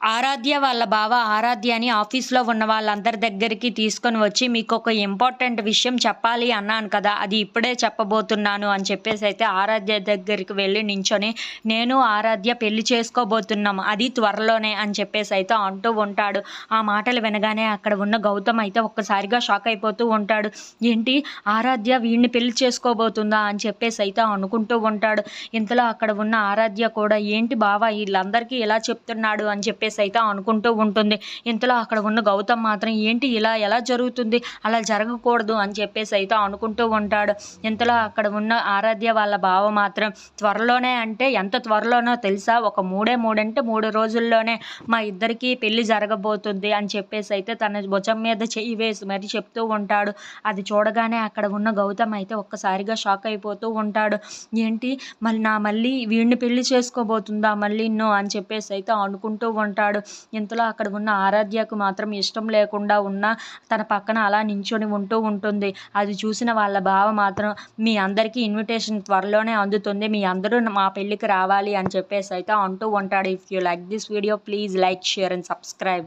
ఆరాధ్య వాళ్ళ బావ ఆరాధ్యని ఆఫీస్లో ఉన్న వాళ్ళందరి దగ్గరికి తీసుకొని వచ్చి మీకు ఒక ఇంపార్టెంట్ విషయం చెప్పాలి అన్నాను కదా అది ఇప్పుడే చెప్పబోతున్నాను అని చెప్పేసి అయితే ఆరాధ్య దగ్గరికి వెళ్ళి నించొని నేను ఆరాధ్య పెళ్ళి చేసుకోబోతున్నాం అది త్వరలోనే అని చెప్పేసి అయితే అంటూ ఉంటాడు. ఆ మాటలు వినగానే అక్కడ ఉన్న గౌతమ్ అయితే ఒక్కసారిగా షాక్ అయిపోతూ ఉంటాడు. ఏంటి ఆరాధ్య వీడిని పెళ్ళి చేసుకోబోతుందా అని చెప్పేసి అయితే అనుకుంటూ ఉంటాడు. ఇంతలో అక్కడ ఉన్న ఆరాధ్య కూడా ఏంటి బావ వీళ్ళందరికీ ఇలా చెప్తున్నాడు అని చెప్పేసి అయితే అనుకుంటూ ఉంటుంది. ఇంతలో అక్కడ ఉన్న గౌతమ్ మాత్రం ఏంటి ఇలా ఎలా జరుగుతుంది? అలా జరగకూడదు అని చెప్పేసి అయితే అనుకుంటూ ఉంటాడు. ఇంతలో అక్కడ ఉన్న ఆరాధ్య వాళ్ళ బావ మాత్రం త్వరలోనే అంటే ఎంత త్వరలోనో తెలుసా? ఒక మూడే మూడంటే మూడు రోజుల్లోనే మా ఇద్దరికి పెళ్ళి జరగబోతుంది అని చెప్పేసి అయితే తన భుజం మీద చెయ్యి వేసి మరి చెప్తూ ఉంటాడు. అది చూడగానే అక్కడ ఉన్న గౌతమ్ అయితే ఒక్కసారిగా షాక్ అయిపోతూ ఉంటాడు. ఏంటి? మళ్ళీ నా మళ్ళీ వీడిని పెళ్ళి చేసుకోబోతుందా మళ్ళీ నో అని చెప్పేసి అయితే అనుకుంటూ ఉంటాడు. ఇంతలో అక్కడ ఉన్న ఆరాధ్యకు మాత్రం ఇష్టం లేకుండా ఉన్న తన పక్కన అలా నించొని ఉంటూ ఉంటుంది. అది చూసిన వాళ్ళ బావ మాత్రం మీ అందరికీ ఇన్విటేషన్ త్వరలోనే అందుతుంది. మీ అందరూ మా పెళ్ళికి రావాలి అని చెప్పేసి అయితే అంటూ ఉంటాడు. If you like this video please like share and subscribe